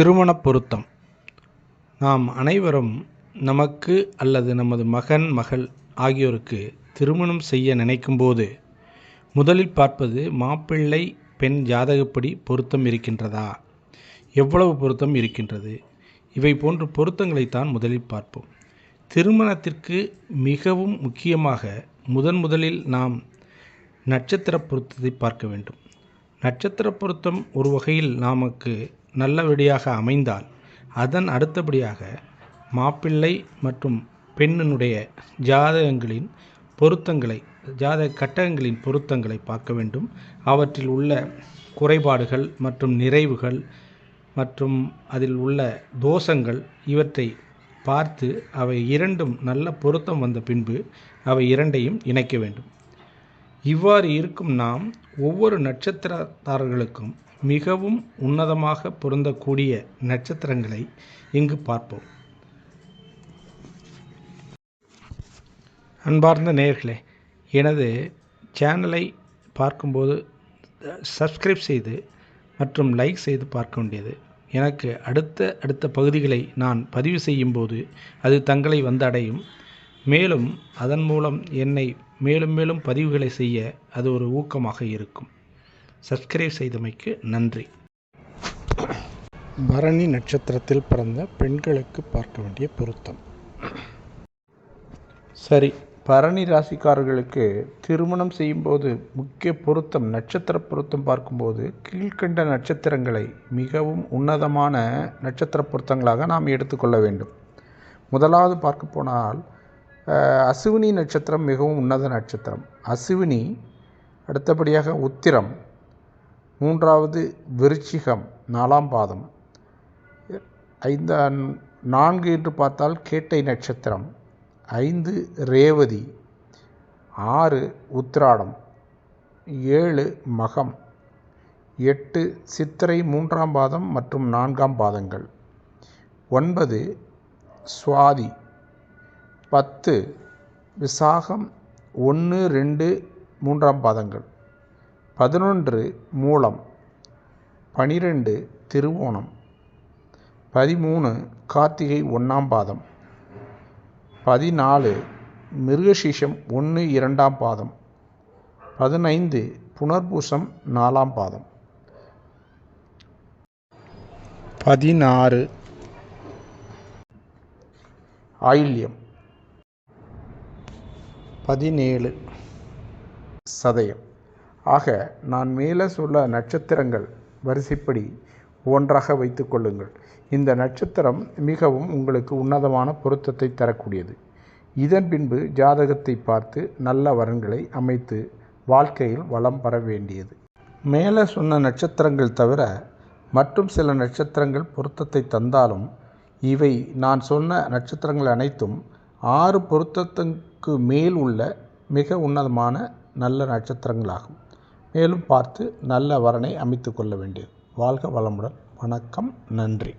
திருமணப் பொருத்தம். நாம் அனைவரும் நமக்கு அல்லது நமது மகன் மகள் ஆகியோருக்கு திருமணம் செய்ய நினைக்கும்போது முதலில் பார்ப்பது மாப்பிள்ளை பெண் ஜாதகப்படி பொருத்தம் இருக்கின்றதா? எவ்வளவு பொருத்தம் இருக்கின்றது? இவை போன்ற பொருத்தங்களைத்தான் முதலில் பார்ப்போம். திருமணத்திற்கு மிகவும் முக்கியமாக முதன் முதலில் நாம் நட்சத்திர பொருத்தத்தை பார்க்க வேண்டும். நட்சத்திர பொருத்தம் ஒரு வகையில் நமக்கு நல்லபடியாக அமைந்தால் அதன் அடுத்தபடியாக மாப்பிள்ளை மற்றும் பெண்ணினுடைய ஜாதகங்களின் பொருத்தங்களை ஜாதக கட்டகங்களின் பொருத்தங்களை பார்க்க வேண்டும். அவற்றில் உள்ள குறைபாடுகள் மற்றும் நிறைவுகள் மற்றும் அதில் உள்ள தோஷங்கள் இவற்றை பார்த்து அவை இரண்டும் நல்ல பொருத்தம் வந்த பின்பு அவை இரண்டையும் இணைக்க வேண்டும். இவ்வாறு இருக்கும் நாம் ஒவ்வொரு நட்சத்திரத்தாரர்களுக்கும் மிகவும் உன்னதமாக பொருந்தக்கூடிய நட்சத்திரங்களை இங்கு பார்ப்போம். அன்பார்ந்த நேயர்களே எனது சேனலை பார்க்கும்போது சப்ஸ்கிரைப் செய்து மற்றும் லைக் செய்து பார்க்க வேண்டியது. எனக்கு அடுத்த அடுத்த பகுதிகளை நான் பதிவு செய்யும்போது அது தங்களை வந்தடையும். மேலும் அதன் மூலம் என்னை மேலும் மேலும் பதிவுகளை செய்ய அது ஒரு ஊக்கமாக இருக்கும். சப்ஸ்கிரைப் செய்தமைக்கு நன்றி. பரணி நட்சத்திரத்தில் பிறந்த பெண்களுக்கு பார்க்க வேண்டிய பொருத்தம். சரி பரணி ராசிக்காரர்களுக்கு திருமணம் செய்யும்போது முக்கிய பொருத்தம் நட்சத்திர பொருத்தம் பார்க்கும்போது கீழ்கண்ட நட்சத்திரங்களை மிகவும் உன்னதமான நட்சத்திர பொருத்தங்களாக நாம் எடுத்துக்கொள்ள வேண்டும். முதலாவது பார்க்க போனால் அசுவினி நட்சத்திரம் மிகவும் உன்னத நட்சத்திரம். அசுவினி அடுத்தபடியாக உத்திரம். மூன்றாவது விருச்சிகம் நாலாம் பாதம். ஐந்து நான்கு என்று பார்த்தால் கேட்டை நட்சத்திரம். ஐந்து ரேவதி. ஆறு உத்திராடம். ஏழு மகம். எட்டு சித்திரை மூன்றாம் பாதம் மற்றும் நான்காம் பாதங்கள். ஒன்பது சுவாதி. பத்து விசாகம். ஒன்று ரெண்டு மூன்றாம் பாதங்கள். பதினொன்று மூலம் பனிரெண்டு திருவோணம். பதிமூணு கார்த்திகை ஒன்றாம் பாதம். பதினாலு மிருகசீஷம் ஒன்று இரண்டாம் பாதம். பதினைந்து புனர்பூசம் நாலாம் பாதம். பதினாறு ஆயில்யம். பதினேழு சதயம். ஆக நான் மேலே சொல்ல நட்சத்திரங்கள் வரிசைப்படி ஒன்றாக வைத்து கொள்ளுங்கள். இந்த நட்சத்திரம் மிகவும் உங்களுக்கு உன்னதமான பொருத்தத்தை தரக்கூடியது. இதன் பின்பு ஜாதகத்தை பார்த்து நல்ல வரன்களை அமைத்து வாழ்க்கையில் வளம் பெற வேண்டியது. மேலே சொன்ன நட்சத்திரங்கள் தவிர மற்றும் சில நட்சத்திரங்கள் பொருத்தத்தை தந்தாலும் இவை நான் சொன்ன நட்சத்திரங்கள் அனைத்தும் ஆறு பொருத்தத்துக்கு மேல் உள்ள மிக உன்னதமான நல்ல நட்சத்திரங்களாகும். மேலும் பார்த்து நல்ல வரனை அமைத்து கொள்ள வேண்டியது. வாழ்க வளமுடன். வணக்கம். நன்றி.